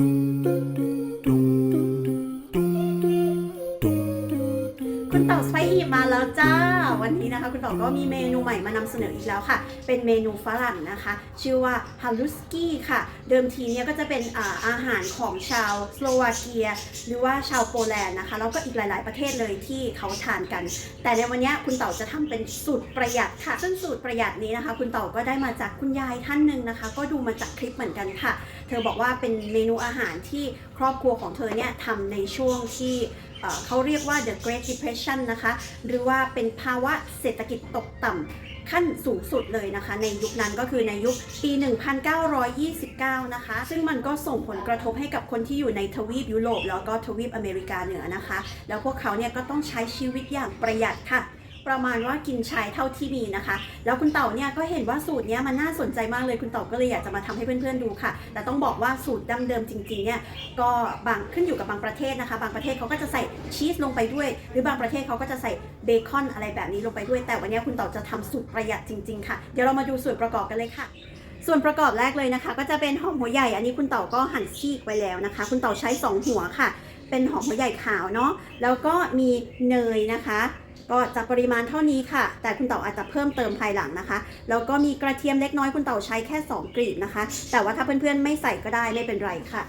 คุณ มาแล้วจ้า วันนี้นะคะ คุณเต่าก็มีเมนูใหม่มานำเสนออีกแล้วค่ะ เป็นเมนูฝรั่งนะคะ ชื่อว่าฮาลุสกี้ค่ะ เดิมทีเนี่ยก็จะเป็นอาอาหารของชาวสโลวาเกีย หรือว่าชาวโปแลนด์นะคะ แล้วก็อีกหลาย ๆ ประเทศเลยที่เขาทานกัน แต่ในวันนี้คุณเต่าจะทำเป็นสูตรประหยัดค่ะ ซึ่งสูตรประหยัดนี้นะคะ คุณเต่าก็ได้มาจากคุณยายท่านหนึ่งนะคะ ก็ดูมาจากคลิปเหมือนกันค่ะ เธอบอกว่าเป็นเมนูอาหารที่ครอบครัวของเธอเนี่ยทำในช่วงที่ เขาเรียกว่า the Great Depression นะคะ หรือว่าเป็นภาวะเศรษฐกิจตกต่ำขั้นสูงสุดเลยนะคะ ในยุคนั้นก็คือในยุคปี 1929 นะคะ ซึ่งมันก็ส่งผลกระทบให้กับคนที่อยู่ในทวีปยุโรปแล้วก็ทวีปอเมริกาเหนือนะคะ แล้วพวกเขาเนี่ยก็ต้องใช้ชีวิตอย่างประหยัดค่ะ ประมาณว่ากินใช้เท่าที่มีนะคะ แล้วคุณเต่าเนี่ยก็เห็นว่าสูตรเนี้ยมันน่าสนใจมากเลยคุณเต่าก็เลยอยากจะมาทำให้เพื่อนๆดูค่ะ แต่ต้องบอกว่าสูตรดั้งเดิมจริงๆเนี่ยก็บางขึ้นอยู่กับบางประเทศนะคะ บางประเทศเขาก็จะใส่ชีสลงไปด้วย หรือบางประเทศเขาก็จะใส่เบคอนอะไรแบบนี้ลงไปด้วย แต่วันนี้คุณเต่าจะทำสูตรประหยัดจริงๆค่ะเดี๋ยวเรามาดูส่วนประกอบกันเลยค่ะส่วนประกอบแรกเลยนะคะ ก็จะเป็นหอมหัวใหญ่ อันนี้คุณเต่าก็หั่นซีกไว้แล้วนะคะ คุณเต่าใช้ 2 หัวค่ะ เป็นหอมหัวใหญ่ขาวเนาะแล้วก็มีเนยนะคะ ก็จะปริมาณเท่านี้ค่ะ แต่คุณเต่าอาจจะเพิ่มเติมภายหลังนะคะ แล้วก็มีกระเทียมเล็กน้อยคุณเต่าใช้แค่ 2กลีบนะคะ แต่ว่าถ้าเพื่อนๆไม่ใส่ก็ได้ไม่เป็นไรค่ะ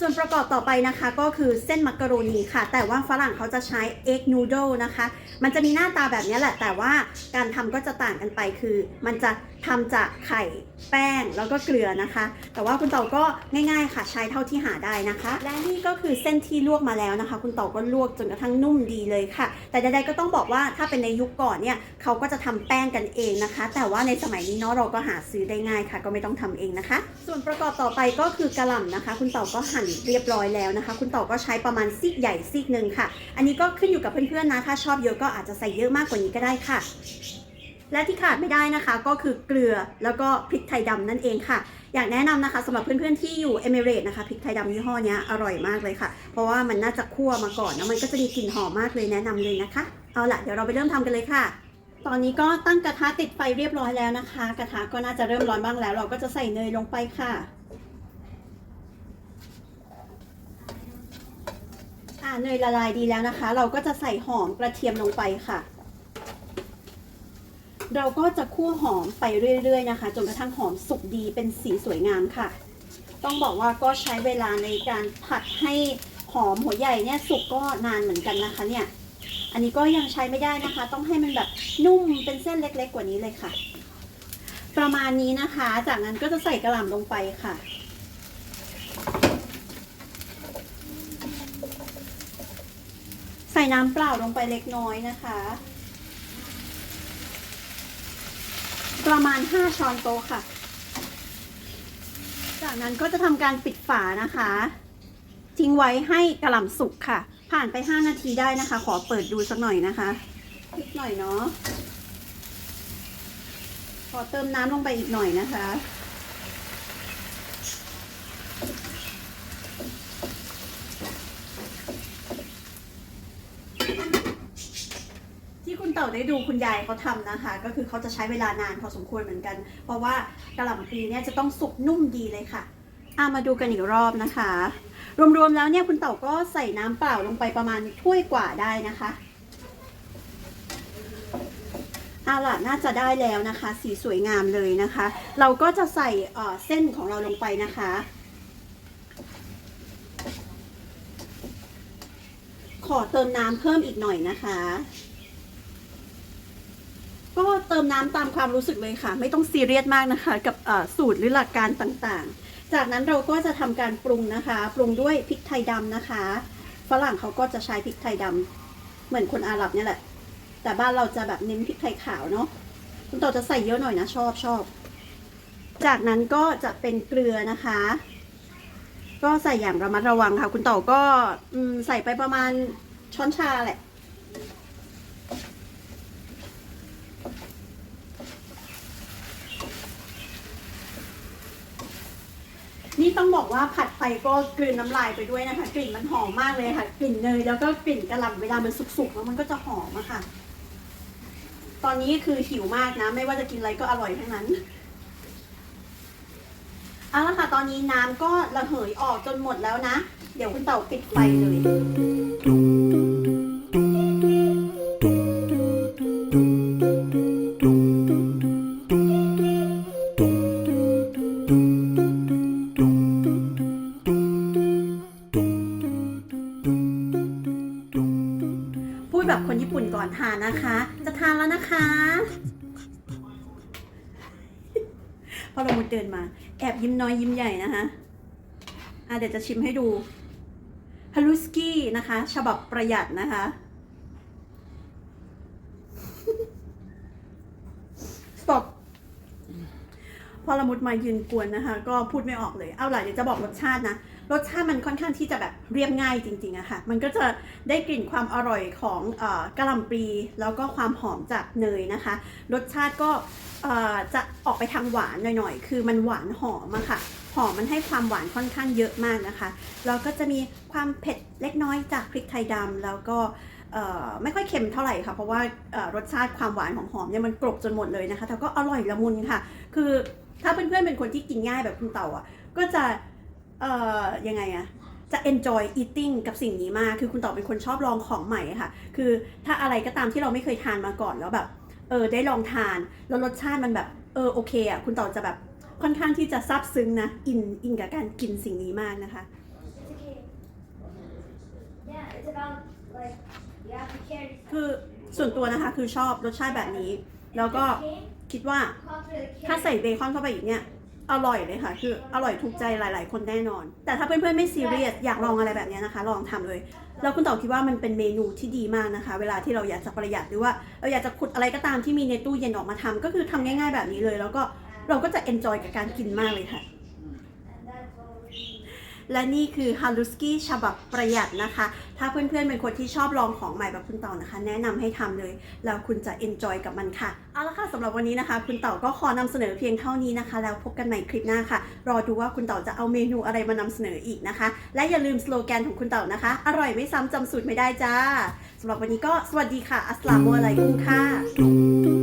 ส่วนประกอบต่อไปนะคะก็คือเส้นมักกะโรนีค่ะ แต่ว่าฝรั่งเขาจะใช้เอ็กนูโดนะคะ มันจะมีหน้าตาแบบนี้แหละ แต่ว่าการทำก็จะต่างกันไปคือ มันจะทำจากไข่แป้งแล้วก็เกลือนะคะ แต่ว่าคุณเต่าก็ง่ายๆค่ะใช้เท่าที่หาได้นะคะ และนี่ก็คือเส้นที่ลวกมาแล้วนะคะ คุณเต่าก็ลวกจนกระทั่งนุ่มดีเลยค่ะ แต่ใดๆก็ต้องบอกว่าถ้าเป็นในยุคก่อนเนี่ยเขาก็จะทำแป้งกันเองนะคะ แต่ว่าในสมัยนี้เนาะเราก็หาซื้อได้ง่ายค่ะ ก็ไม่ต้องทำเองนะคะ ส่วนประกอบต่อไปก็คือกระหล่ำนะคะ คุณเต่าก็หั่นเรียบร้อยแล้วนะคะ คุณต่าก็ใช้ประมาณซีกใหญ่ซีกหนึ่งค่ะ อันนี้ก็ขึ้นอยู่กับเพื่อนๆนะ ถ้าชอบเยอะก็อาจจะใส่เยอะมากกว่านี้ก็ได้ค่ะ และที่ขาดไม่ได้นะคะ ก็คือเกลือแล้วก็พริกไทยดำนั่นเองค่ะ อยากแนะนำนะคะสำหรับเพื่อนๆที่อยู่เอมิเรตนะคะพริกไทยดำยี่ห้อนี้อร่อยมากเลยค่ะ เพราะว่ามันน่าจะคั่วมาก่อนแล้วมันก็จะมีกลิ่นหอมมากเลยแนะนำเลยนะคะ เอาล่ะเดี๋ยวเราไปเริ่มทำกันเลยค่ะตอนนี้ก็ตั้งกระทะติดไฟเรียบร้อยแล้วนะคะ กระทะก็น่าจะเริ่มร้อนบ้างแล้ว เราก็จะใส่เนยลงไปค่ะ อ่าเนยละลายดีแล้วนะคะ เราก็จะใส่หอมกระเทียมลงไปค่ะ เราก็จะคั่วหอมไปเรื่อยๆนะคะ จนกระทั่งหอมสุกดีเป็นสีสวยงามค่ะ ต้องบอกว่าก็ใช้เวลาในการผัดให้หอมหัวใหญ่เนี่ยสุกก็นานเหมือนกันนะคะเนี่ย อันนี้ก็ยังใช้ไม่ได้นะคะ ต้องให้มันแบบนุ่มเป็นเส้นเล็ก ๆ กว่านี้เลยค่ะ ประมาณนี้นะคะ จากนั้นก็จะใส่กระหล่ำลงไปค่ะ ส่น้ำเปล่าลงไปเล็กน้อยนะคะ ประมาณ 5 ช้อนโต๊ะค่ะ จากนั้นก็จะทำการปิดฝานะคะ ทิ้งไว้ให้กระหล่ำสุกค่ะ ผ่านไป 5 นาทีได้นะคะ ขอเปิดดูสักหน่อยนะคะนิดหน่อยเนาะขอเติมน้ำลงไปอีกหน่อยนะคะ ที่คุณ เต่าได้ดูคุณยายเขาทำนะคะ ก็คือเขาจะใช้เวลานานพอสมควรเหมือนกัน เพราะว่ากระหล่ำปีเนี่ยจะต้องสุกนุ่มดีเลยค่ะอามาดูกันอีกรอบนะคะ รวมๆแล้วเนี่ยคุณเต่าก็ใส่น้ำเปล่าลงไปประมาณถ้วยกว่าได้นะคะอาล่ะน่าจะได้แล้วนะคะ สีสวยงามเลยนะคะ เราก็จะใส่เส้นของเราลงไปนะคะ ขอเติมน้ำเพิ่มอีกหน่อยนะคะ ก็เติมน้ำตามความรู้สึกเลยค่ะ ไม่ต้องซีเรียสมากนะคะ กับสูตรหรือหลักการต่างๆ จากนั้นเราก็จะทำการปรุงนะคะ ปรุงด้วยพริกไทยดำนะคะ ฝรั่งเขาก็จะใช้พริกไทยดำเหมือนคนอาหรับเนี่ยแหละ แต่บ้านเราจะแบบเน้นพริกไทยขาวเนาะคุณต่อจะใส่เยอะหน่อยนะชอบชอบ จากนั้นก็จะเป็นเกลือนะคะ ก็ใส่อย่างระมัดระวังค่ะ คุณต่อก็อใส่ไปประมาณช้อนชาแหละ นี่ต้องบอกว่าผัดไปก็กลืนน้ำลายไปด้วยนะคะ กลิ่นมันหอมมากเลยค่ะ กลิ่นเนยแล้วก็กลิ่นกระหล่ำเวลามันสุกๆแล้วมันก็จะหอมอะค่ะ ตอนนี้คือหิวมากนะ ไม่ว่าจะกินอะไรก็อร่อยทั้งนั้นเอาละค่ะ ตอนนี้น้ำก็ระเหยออกจนหมดแล้วนะ เดี๋ยวคุณเต่าปิดไฟเลย ก่อนทานนะคะ จะทานแล้วนะคะพอเรามุดเดินมา แอบยิ้มน้อยยิ้มใหญ่นะคะอะเดี๋ยวจะชิมให้ดูฮารุสกี้นะคะ ฉบับประหยัดนะคะ stop พอละมุดมายืนกวนนะคะ ก็พูดไม่ออกเลย เอาล่ะเดี๋ยวจะบอกรสชาตินะ รสชาติมันค่อนข้างที่จะแบบเรียบง่ายจริงๆอะค่ะ มันก็จะได้กลิ่นความอร่อยของเอ่อกะหล่ำปลีแล้วก็ความหอมจากเนยนะคะ รสชาติก็จะออกไปทางหวานหน่อยๆ คือมันหวานหอมอะค่ะ หอมมันให้ความหวานค่อนข้างเยอะมากนะคะ แล้วก็จะมีความเผ็ดเล็กน้อยจากพริกไทยดำแล้วก็ไม่ค่อยเค็มเท่าไหร่ค่ะ เพราะว่ารสชาติความหวานของหอมเนี่ยมันกลบจนหมดเลยนะคะ แต่ก็อร่อยละมุนค่ะ คือถ้าเพื่อนๆเป็นคนที่กินง่ายแบบคุณเต่าอะ ก็จะ เอ่อยังไงอะจะ enjoy eating กับสิ่งนี้มาก คือคุณเต่อเป็นคนชอบลองของใหม่ค่ะ คือถ้าอะไรก็ตามที่เราไม่เคยทานมาก่อนแล้วแบบ เออได้ลองทาน แล้วรสชาติมันแบบ เออโอเคอะคุณเต่อจะแบบค่อนข้างที่จะซาบซึ้งนะ อิน อินกับการกินสิ่งนี้มากนะคะ It's okay. Yeah, it's about like you have to carry. คือส่วนตัวนะคะ คือชอบรสชาติแบบนี้ แล้วก็ King, คิดว่า come to the ถ้า king. ใส่เบคอนเข้าไปอีกเนี่ย อร่อยเลยค่ะ คืออร่อยถูกใจหลาย ๆ คนแน่นอน แต่ถ้าเพื่อนๆไม่ซีเรียสอยากลองอะไรแบบเนี้ยนะคะ ลองทำเลย แล้วคุณเต่อคิดว่ามันเป็นเมนูที่ดีมากนะคะ เวลาที่เราอยากจะประหยัดหรือว่าเราอยากจะขุดอะไรก็ตามที่มีในตู้เย็นออกมาทำก็คือทำง่าย ๆ แบบนี้เลย แล้วก็เราก็จะเอนจอยกับการกินมากเลยค่ะ และนี่คือฮารุสกี้ฉบับประหยัดนะคะ ถ้าเพื่อนๆเป็นคนที่ชอบลองของใหม่แบบคุณเต่านะคะ แนะนำให้ทำเลย แล้วคุณจะเอนจอยกับมันค่ะ เอาละค่ะสำหรับวันนี้นะคะ คุณเต่าก็ขอนำเสนอเพียงเท่านี้นะคะ แล้วพบกันใหม่คลิปหน้าค่ะ รอดูว่าคุณเต่าจะเอาเมนูอะไรมานำเสนออีกนะคะ และอย่าลืมสโลแกนของคุณเต่านะคะ อร่อยไม่ซ้ำจำสูตรไม่ได้จ้าสำหรับวันนี้ก็สวัสดีค่ะอัสสลามุอะลัยกุมค่ะ Dum,